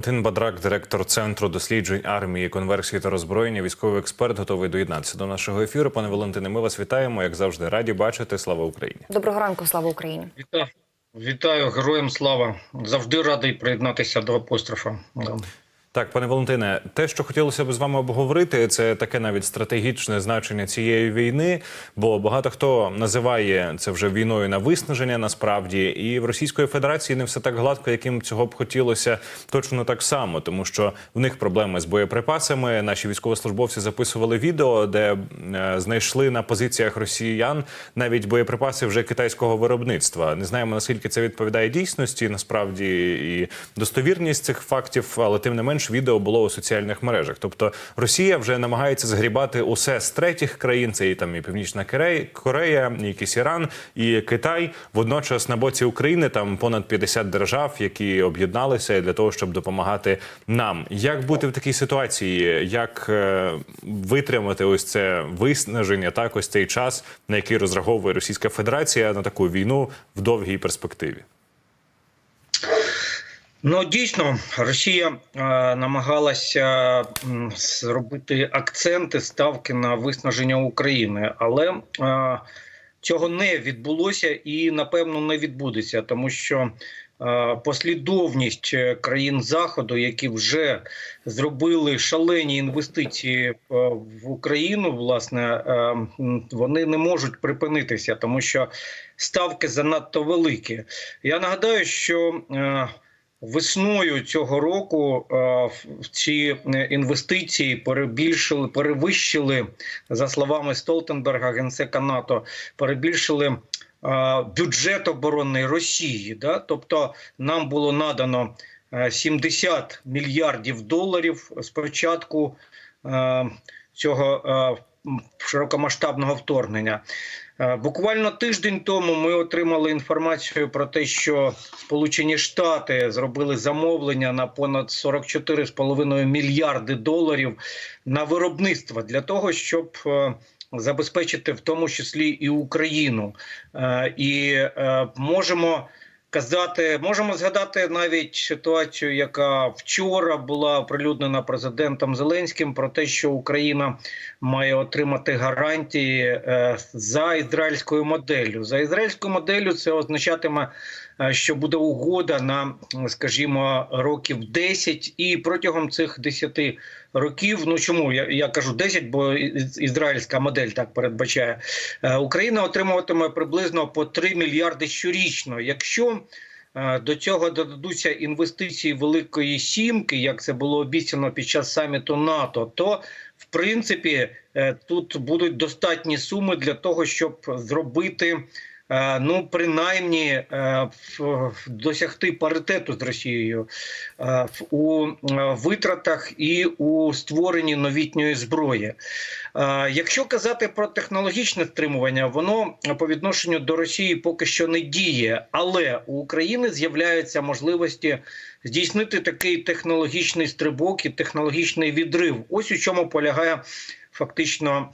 Тин Бадрак, директор центру досліджень армії, конверсії та роззброєння, військовий експерт, готовий доєднатися до нашого ефіру. Пане Валентине, ми вас вітаємо. Як завжди, раді бачити. Слава Україні! Доброго ранку, слава Україні. Вітаю, вітаю героям слава. Завжди радий приєднатися до апострофа. Так, пане Валентине, те, що хотілося б з вами обговорити, це таке навіть стратегічне значення цієї війни. Бо багато хто називає це вже війною на виснаження, насправді, і в Російської Федерації не все так гладко, яким цього б хотілося точно так само, тому що в них проблеми з боєприпасами. Наші військовослужбовці записували відео, де е, знайшли на позиціях росіян навіть боєприпаси вже китайського виробництва. Не знаємо наскільки це відповідає дійсності, насправді і достовірність цих фактів, але тим не менш відео було у соціальних мережах. Тобто Росія вже намагається згрібати усе з третіх країн. Це і там і Північна Корея, і якийсь Іран, і Китай. Водночас на боці України там понад 50 держав, які об'єдналися для того, щоб допомагати нам. Як бути в такій ситуації? Як е, витримати ось це виснаження, так ось цей час, на який розраховує Російська Федерація на таку війну в довгій перспективі? Ну дійсно, Росія е, намагалася зробити акценти ставки на виснаження України, але е, цього не відбулося і напевно не відбудеться, тому що е, послідовність е, країн заходу, які вже зробили шалені інвестиції е, в Україну, власне, е, вони не можуть припинитися, тому що ставки занадто великі. Я нагадаю, що е, Весною цього року е, ці е, інвестиції перебільшили, перевищили за словами Столтенберга, генсека НАТО, перебільшили е, бюджет оборонний Росії. Да? Тобто нам було надано е, 70 мільярдів доларів з початку е, цього широкомасштабного вторгнення. Е, Буквально тиждень тому ми отримали інформацію про те, що Сполучені Штати зробили замовлення на понад 44,5 мільярди доларів на виробництво для того, щоб е, забезпечити в тому числі і Україну. Е, І можемо казати, можемо згадати навіть ситуацію, яка вчора була оприлюднена президентом Зеленським, про те, що Україна має отримати гарантії е, за ізраїльською моделлю. За ізраїльською моделлю це означатиме, що буде угода на, скажімо, років 10, і протягом цих 10 років. Ну чому я, я кажу 10, бо ізраїльська модель так передбачає. е, Україна отримуватиме приблизно по 3 мільярди щорічно. Якщо е, до цього додадуться інвестиції Великої Сімки, як це було обіцяно під час саміту НАТО, то в принципі е, тут будуть достатні суми для того, щоб зробити. Е, Ну, принаймні е, досягти паритету з Росією е, у витратах і у створенні новітньої зброї. Якщо казати про технологічне стримування, воно по відношенню до Росії поки що не діє, але у України з'являються можливості здійснити такий технологічний стрибок і технологічний відрив. Ось у чому полягає фактично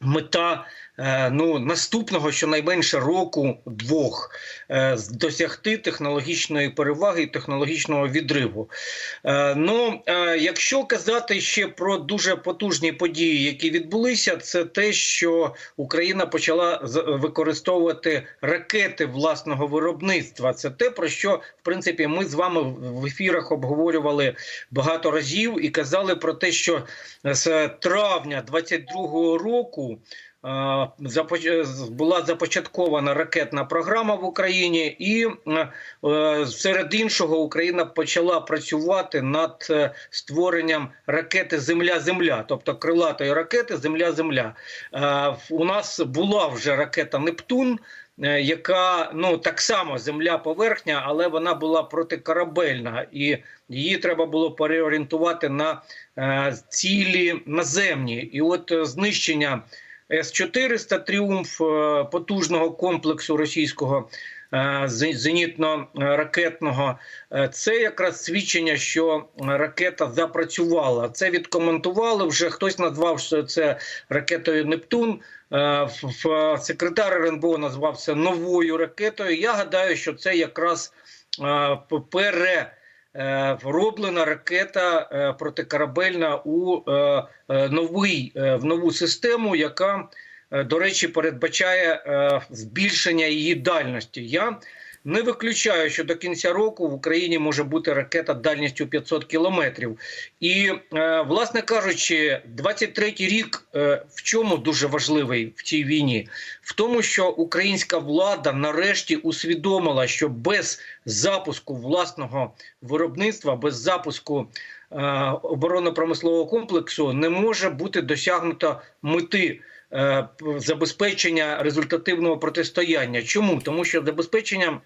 мета. Е, Ну, наступного щонайменше року двох е, досягти технологічної переваги і технологічного відриву. Е, Ну, якщо казати ще про дуже потужні події, які відбулися, це те, що Україна почала використовувати ракети власного виробництва. Це те, про що в принципі ми з вами в ефірах обговорювали багато разів і казали про те, що з травня 22-го року. Е, Була започаткована ракетна програма в Україні, і е, е, серед іншого Україна почала працювати над е, створенням ракети Земля-Земля, тобто крилатої ракети Земля-Земля. Е, У нас була вже ракета Нептун. е, Яка ну так само земля поверхня, але вона була протикорабельна, і її треба було переорієнтувати на е, цілі наземні. І от е, знищення С-400 тріумф е, потужного комплексу російського е, зенітно-ракетного. Е, Це якраз свідчення, що ракета запрацювала. Це відкоментували вже. Хтось назвав що це ракетою Нептун. В- Секретар РНБО назвав це новою ракетою. Я гадаю, що це якраз пере е, роблена ракета е, протикорабельна у е, новий в нову систему, яка, до речі, передбачає збільшення її дальності. Я не виключаю, що до кінця року в Україні може бути ракета дальністю 500 кілометрів. І, е, власне кажучи, 23-й рік е, в чому дуже важливий в цій війні? В тому, що українська влада нарешті усвідомила, що без запуску власного виробництва, без запуску е, оборонно-промислового комплексу не може бути досягнуто мети. е, Забезпечення результативного протистояння. Чому? Тому що забезпечення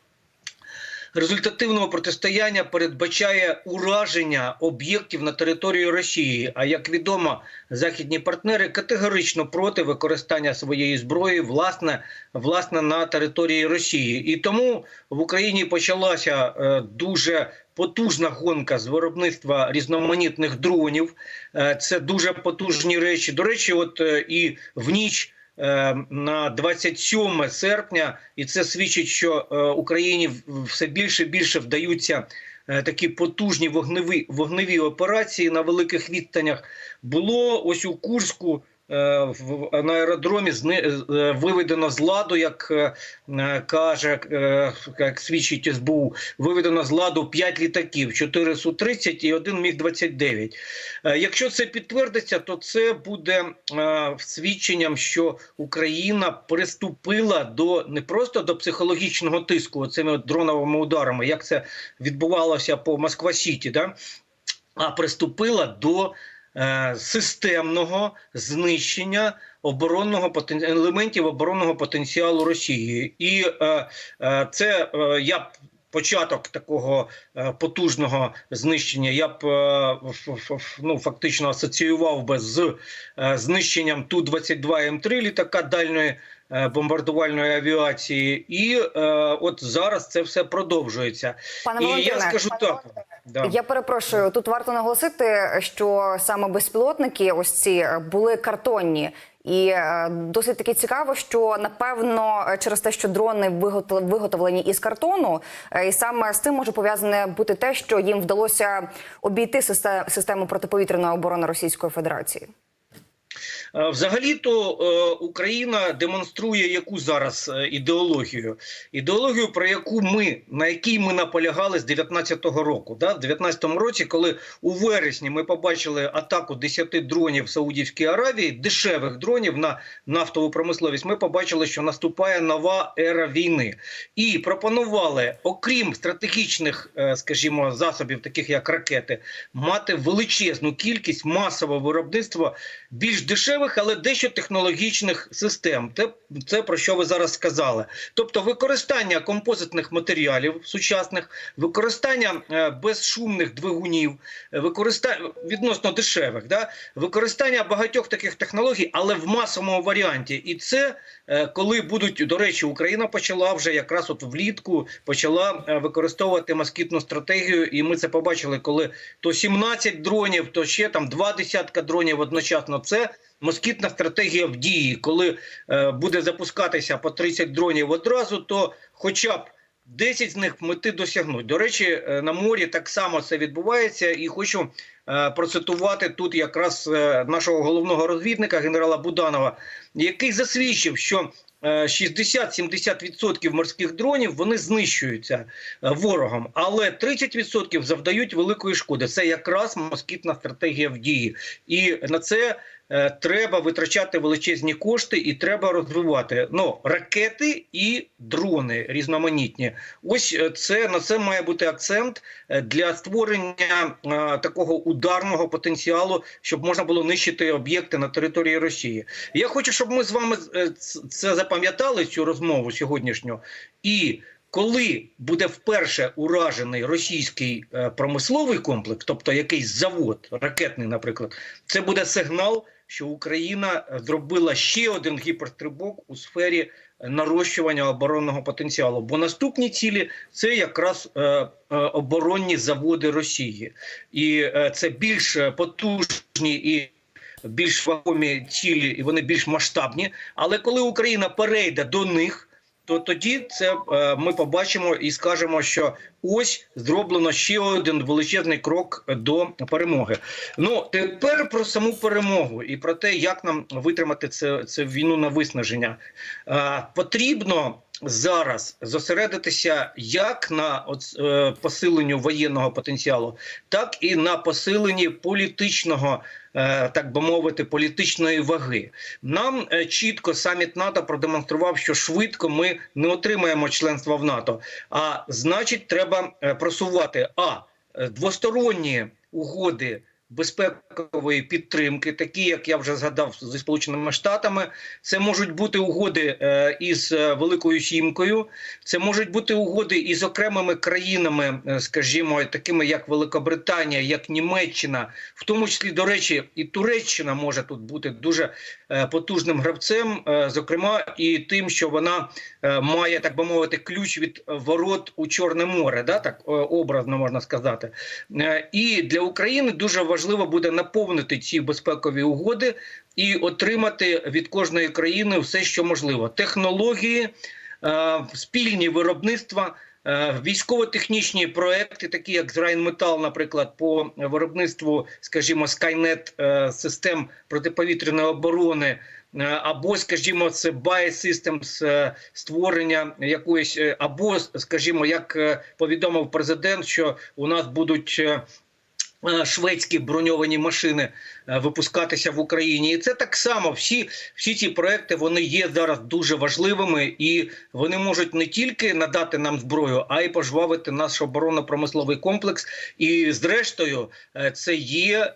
результативного протистояння передбачає ураження об'єктів на території Росії. А як відомо, західні партнери категорично проти використання своєї зброї власне, власне на території Росії. І тому в Україні почалася е, дуже потужна гонка з виробництва різноманітних дронів. Е, це дуже потужні речі. До речі, от е, і в ніч. Е, На 27 серпня, і це свідчить, що е, Україні все більше і більше вдаються е, такі потужні вогневі вогневі операції на великих відстанях. Було ось у Курську на аеродромі е, виведено з ладу, як е, е, каже, е, як свідчить СБУ, виведено з ладу 5 літаків, 4 Су-30 і один Міг-29. Е, Якщо це підтвердиться, то це буде е, свідченням, що Україна приступила до не просто до психологічного тиску цими дроновими ударами, як це відбувалося по Москва-Сіті, да? а приступила до е, системного знищення оборонного елементів оборонного потенціалу Росії. І е, е, це е, я початок такого е, потужного знищення я б е, ну, фактично асоціював би з е, знищенням Ту-22 М3 літака дальної бомбардувальної авіації. І е, от зараз це все продовжується. Пане І я скажу так. Да. Я перепрошую. Тут варто наголосити, що саме безпілотники, ось ці були картонні. І е, досить таки цікаво, що напевно через те, що дрони виготов- виготовлені із картону, е, і саме з цим може пов'язане бути те, що їм вдалося обійти систе- систему протиповітряної оборони Російської Федерації. Е, Взагалі-то е, Україна демонструє яку зараз е, ідеологію? Ідеологію, про яку ми на якій ми наполягали з 19-го року. Да? В 19-му році, коли у вересні ми побачили атаку 10 дронів Саудівській Аравії, дешевих дронів на нафтову промисловість, ми побачили, що наступає нова ера війни, і пропонували, окрім стратегічних, скажімо, засобів, таких як ракети, мати величезну кількість масового виробництва більш дешевих, але дещо технологічних систем. Те, це про що ви зараз сказали. Тобто використання композитних матеріалів сучасних, використання е, безшумних двигунів, е, використання відносно дешевих, да? використання багатьох таких технологій, але в масовому варіанті. І це е, коли будуть, до речі, Україна почала вже якраз от влітку почала використовувати москітну стратегію, і ми це побачили, коли то 17 дронів, то ще там два десятка дронів одночасно. Це москітна стратегія в дії. Коли е, буде запускатися по 30 дронів одразу, то хоча б 10 з них мети досягнуть. До речі, е, на морі так само це відбувається, і хочу е, процитувати тут якраз нашого головного розвідника генерала Буданова, який засвідчив, що е, 60-70% морських дронів вони знищуються ворогом, але 30% завдають великої шкоди. Це якраз москітна стратегія в дії, і на це треба витрачати величезні кошти, і треба розвивати ну, ракети і дрони різноманітні. Ось е, це на це має бути акцент е, для створення е, такого ударного потенціалу, щоб можна було нищити об'єкти на території Росії. Я хочу, щоб ми з вами е, це запам'ятали цю розмову сьогоднішню і. Коли буде вперше уражений російський е, промисловий комплекс, тобто якийсь завод ракетний, наприклад, це буде сигнал, що Україна е, зробила ще один гіперстрибок у сфері е, нарощування оборонного потенціалу. Бо наступні цілі це якраз е, е, оборонні заводи Росії, і е, це більш е, потужні і. Більш вагомі цілі, і вони більш масштабні. Але коли Україна перейде до них, то тоді це е, ми побачимо і скажемо, що ось зроблено ще один величезний крок до перемоги. Ну тепер про саму перемогу і про те, як нам витримати це, це війну на виснаження. Е, потрібно зараз зосередитися як на е, посиленню воєнного потенціалу, так і на посиленні політичного, е, так би мовити, політичної ваги. Нам е, чітко саміт НАТО продемонстрував, що швидко ми не отримаємо членства в НАТО. А значить, треба просувати а двосторонні угоди. Безпекової підтримки, такі як я вже згадав зі сполученими штатами, це можуть бути угоди е, із е, Великою Сімкою, це можуть бути угоди із окремими країнами, е, скажімо, такими як Великобританія, як Німеччина, в тому числі, до речі, і Туреччина може тут бути дуже потужним гравцем, зокрема, і тим, що вона має, так би мовити, ключ від ворот у Чорне море, да, так образно можна сказати. І для України дуже важливо буде наповнити ці безпекові угоди і отримати від кожної країни все, що можливо: технології, е, спільні виробництва. е, Військово-технічні проекти, такі як з Райнметал, наприклад, по виробництву, скажімо, Skynet е, систем протиповітряної оборони, або, скажімо, це Systems, створення якоїсь, або, скажімо, як повідомив президент, що у нас будуть. Е, Шведські броньовані машини е, випускатися в Україні, і це так само. Всі, всі ці проекти вони є зараз дуже важливими, і вони можуть не тільки надати нам зброю, а й пожвавити наш оборонно-промисловий комплекс. І зрештою, е, це є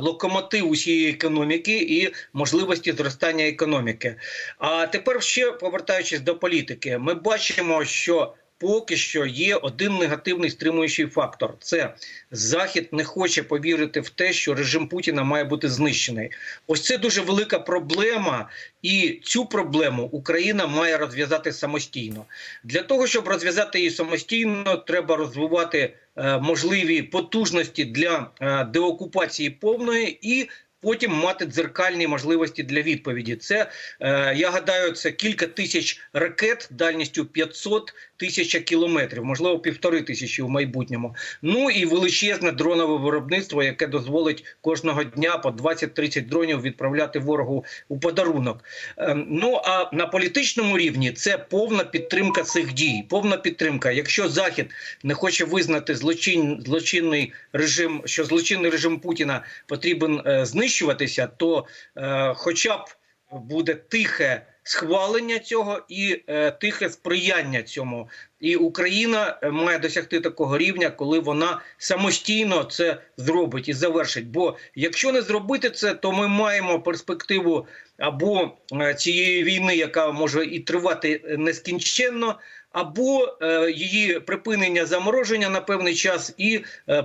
локомотив усієї економіки і можливості зростання економіки. А тепер ще повертаючись до політики, ми бачимо, що поки що є один негативний стримуючий фактор: це Захід не хоче повірити в те, що режим Путіна має бути знищений. Ось це дуже велика проблема, і цю проблему Україна має розв'язати самостійно. Для того щоб розв'язати її самостійно, треба розвивати е, можливі потужності для е, деокупації повної і. Потім мати дзеркальні можливості для відповіді. Це е, я гадаю, це кілька тисяч ракет дальністю 500 тисяч кілометрів, можливо, півтори тисячі в майбутньому. Ну і величезне дронове виробництво, яке дозволить кожного дня по 20-30 дронів відправляти ворогу у подарунок. Ем, ну а на політичному рівні це повна підтримка цих дій. Повна підтримка. Якщо Захід не хоче визнати злочин, злочинний режим, що злочинний режим Путіна потрібен е, знищуватися, то е, хоча б буде тихе схвалення цього і е, тихе сприяння цьому. І Україна е, має досягти такого рівня, коли вона самостійно це зробить і завершить. Бо якщо не зробити це, то ми маємо перспективу або е, цієї війни, яка може і тривати е, нескінченно. Або її припинення замороження на певний час, і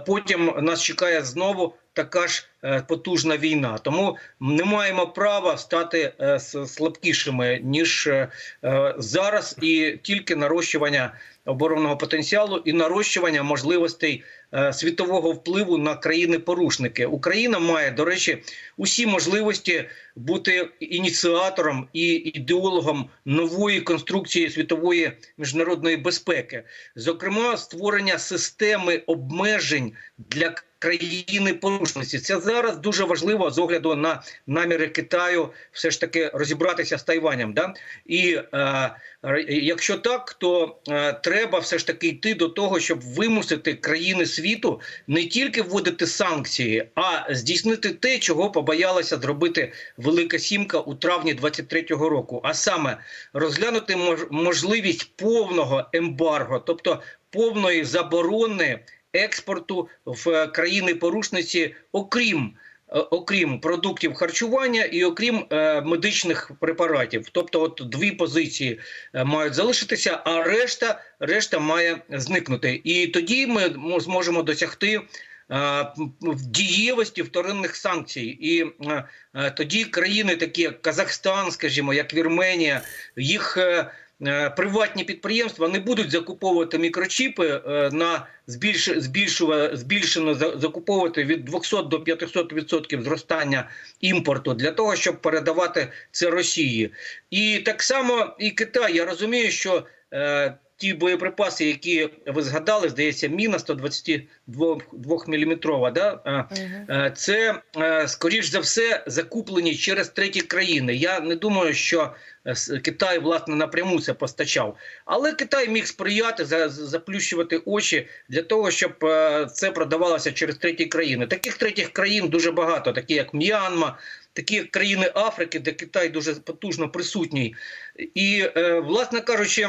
потім нас чекає знову така ж е, потужна війна. Тому не маємо права стати е, слабкішими ніж е, зараз, і тільки нарощування оборонного потенціалу і нарощування можливостей світового впливу на країни-порушники. Україна має, до речі, усі можливості бути ініціатором і ідеологом нової конструкції світової міжнародної безпеки, зокрема, створення системи обмежень для країни порушниці. Це зараз дуже важливо з огляду на наміри Китаю все ж таки розібратися з Тайванем. Да? І е, якщо так, то е, треба все ж таки йти до того, щоб вимусити країни світу не тільки вводити санкції, а здійснити те, чого побоялася зробити Велика Сімка у травні 23-го року, а саме розглянути мож- можливість повного ембарго, тобто повної заборони експорту в е, країни-порушниці, окрім е, окрім продуктів харчування і окрім е, медичних препаратів. Тобто, от дві позиції е, мають залишитися, а решта, решта має зникнути. І тоді ми зможемо досягти. е, дієвості вторинних санкцій, і е, тоді країни, такі як Казахстан, скажімо, як Вірменія, їх е, приватні підприємства не будуть закуповувати мікрочіпи е, на збільш, збільшува- збільшено за- закуповувати від 200 до 500 відсотків зростання імпорту для того, щоб передавати це Росії. І так само і Китай. Я розумію, що е, ті боєприпаси, які ви згадали, здається, міна 122 мм, да? е, Е, Це е, скоріш за все закуплені через треті країни. Я не думаю, що Китай власне напряму це постачав, але Китай міг сприяти за- за- заплющувати очі для того, щоб це продавалося через треті країни. Таких третіх країн дуже багато, такі як М'янма, такі країни Африки, де Китай дуже потужно присутній. І, власне кажучи,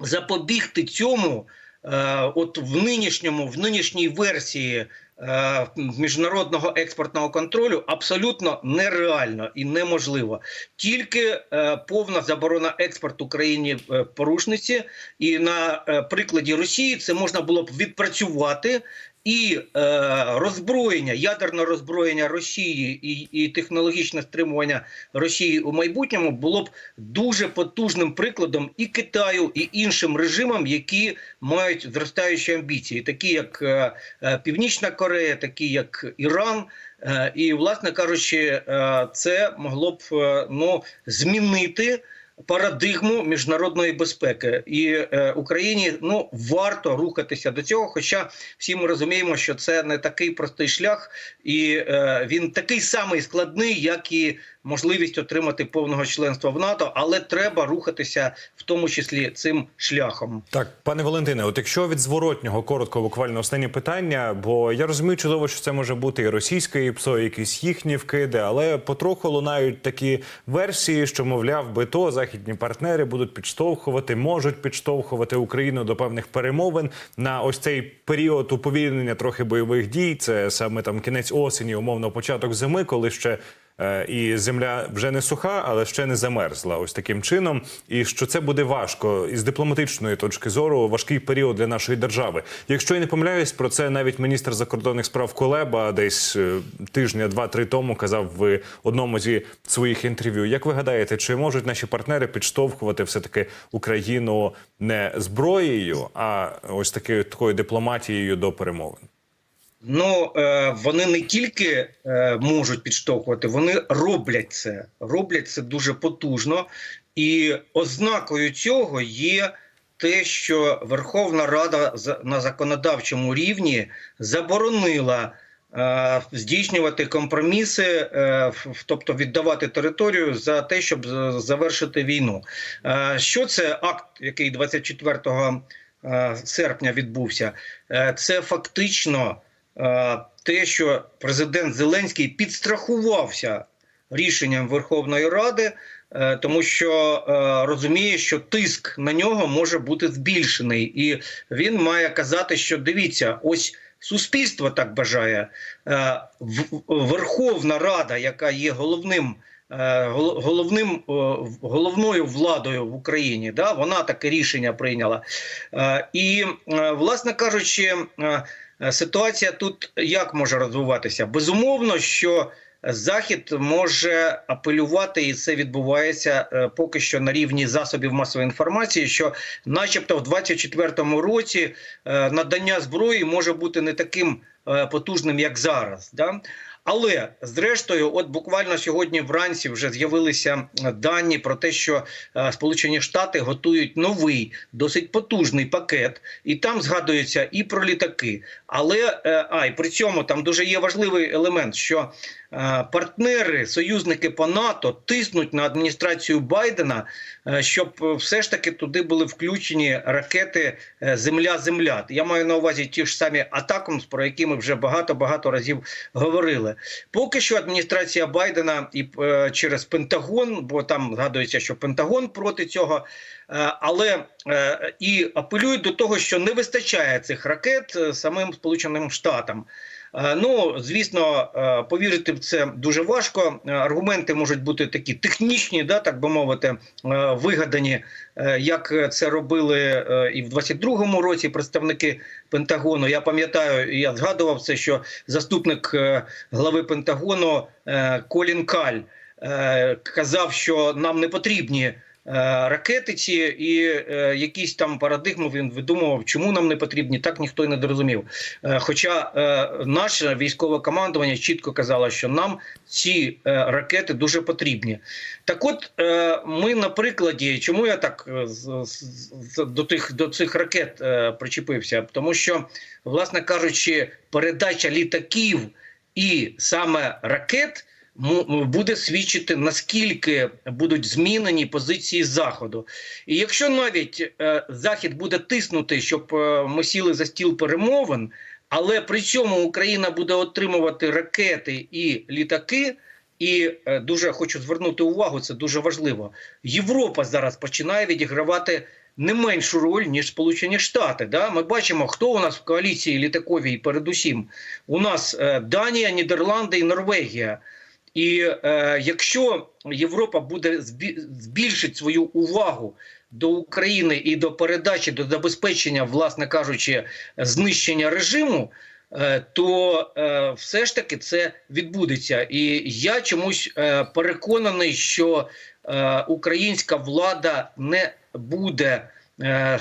запобігти цьому. Е, От в нинішньому, в нинішній версії е, міжнародного експортного контролю абсолютно нереально і неможливо. Тільки е, повна заборона експорту країні порушниці, і на прикладі Росії це можна було б відпрацювати. І е, роззброєння, ядерне роззброєння Росії і, і технологічне стримування Росії у майбутньому було б дуже потужним прикладом і Китаю, і іншим режимам, які мають зростаючі амбіції, такі як е, е, Північна Корея, такі як Іран. Е, і, власне кажучи, е, це могло б е, ну, змінити парадигму міжнародної безпеки, і е, Україні ну варто рухатися до цього. Хоча всі ми розуміємо, що це не такий простий шлях, і е, він такий самий складний, як і можливість отримати повного членства в НАТО, але треба рухатися в тому числі цим шляхом. Так, пане Валентине, от якщо від зворотнього коротко, буквально останнє питання, бо я розумію чудово, що це може бути і російське ІПСО, і якісь їхні вкиди, але потроху лунають такі версії, що мовляв, би то західні партнери будуть підштовхувати, можуть підштовхувати Україну до певних перемовин на ось цей період уповільнення трохи бойових дій. Це саме там кінець осені, умовно, початок зими, коли ще. Е, І земля вже не суха, але ще не замерзла. Ось таким чином, і що це буде важко із дипломатичної точки зору, важкий період для нашої держави. Якщо я не помиляюсь, про це навіть міністр закордонних справ Колеба десь е, тижня два-три тому казав в одному зі своїх інтерв'ю. Як ви гадаєте, чи можуть наші партнери підштовхувати все таки Україну не зброєю, а ось таки такою дипломатією до перемовин? Ну е, вони не тільки е, можуть підштовхувати, вони роблять це. Роблять це дуже потужно, і ознакою цього є те, що Верховна Рада на законодавчому рівні заборонила. е, Здійснювати компроміси, тобто віддавати територію за те, щоб завершити війну. Що це акт, який 24 е, серпня відбувся? Це фактично те, що президент Зеленський підстрахувався рішенням Верховної Ради, е, тому що е, розуміє, що тиск на нього може бути збільшений, і він має казати, що дивіться, ось. Суспільство так бажає. Е, Верховна Рада, яка є головним, е, головним е, головною владою в Україні, да, вона таке рішення прийняла. Е, І, е, власне кажучи, е, Е, Ситуація тут як може розвиватися? Безумовно, що Захід може апелювати, і це відбувається е, поки що на рівні засобів масової інформації, що, начебто, в 24-му році е, надання зброї може бути не таким е, потужним, як зараз. Да? Але зрештою, от буквально сьогодні вранці вже з'явилися дані про те, що е, Сполучені Штати готують новий досить потужний пакет, і там згадується і про літаки. Але е, а і при цьому там дуже є важливий елемент, що партнери, союзники по НАТО тиснуть на адміністрацію Байдена, е, щоб е, все ж таки туди були включені ракети е, Земля-Земля. Я маю на увазі ті ж самі Атакамс, про які ми вже багато багато разів говорили. Поки що адміністрація Байдена і е, через Пентагон, бо там згадується, що Пентагон проти цього. Е, Але е, і апелюють до того, що не вистачає цих ракет е, самим Сполученим Штатам. Е, Ну, звісно, е, повірити в це дуже важко. Е, Аргументи можуть бути такі технічні, да, так би мовити, вигадані, як це робили і в 22-му році представники Пентагону. Я пам'ятаю, я згадував це, що заступник глави Пентагону Колін Каль казав, що нам не потрібні ракетиці і е, якісь там парадигми він видумував, чому нам не потрібні, так ніхто й не зрозумів. Е, Хоча е, наше військове командування чітко казало, що нам ці е, ракети дуже потрібні. Так от е, ми на прикладі, чому я так е, з- до тих до цих ракет е, причепився? Тому що, власне кажучи, передача літаків і саме ракет буде свідчити наскільки будуть змінені позиції заходу. І якщо навіть е, захід буде тиснути, щоб е, ми сіли за стіл перемовин, але при цьому Україна буде отримувати ракети і літаки. І е, дуже хочу звернути увагу, це дуже важливо. Європа зараз починає відігравати не меншу роль ніж Сполучені Штати. Да? Ми бачимо, хто у нас в коаліції літаковій. Передусім, у нас е, Данія, Нідерланди і Норвегія. І е, якщо Європа буде збі- збільшить свою увагу до України і до передачі, до забезпечення, власне кажучи, знищення режиму, е, то е, все ж таки це відбудеться. І я чомусь е, переконаний, що е, українська влада не буде. е,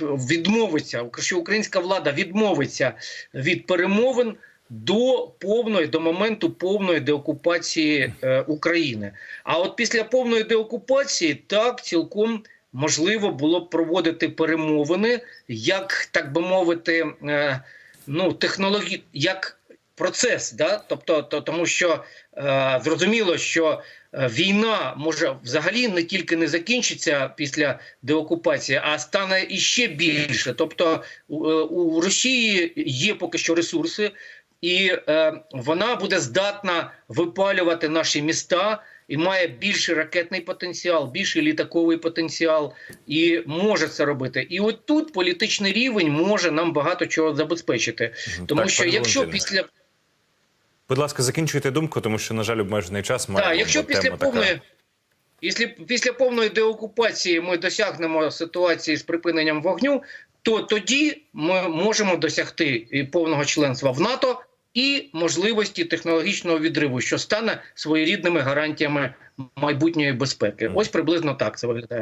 Відмовиться, що українська влада відмовиться від перемовин до повної до моменту повної деокупації е, України. А от після повної деокупації так цілком можливо було б проводити перемовини, як так би мовити, е, ну технологі... як процес, да? тобто, то, тому що е, зрозуміло, що е, війна може взагалі не тільки не закінчиться після деокупації, а стане іще більше. Тобто у, е, у Росії є поки що ресурси, і е, вона буде здатна випалювати наші міста. І має більший ракетний потенціал, більший літаковий потенціал, і може це робити. І от тут політичний рівень може нам багато чого забезпечити. Тому Так, що якщо після Будь ласка, закінчуйте думку, тому що, на жаль, обмежений час має. Так, якщо після повної, якщо після повної деокупації ми досягнемо ситуації з припиненням вогню, то тоді ми можемо досягти повного членства в НАТО і можливості технологічного відриву, що стане своєрідними гарантіями майбутньої безпеки. Ось приблизно так це виглядає.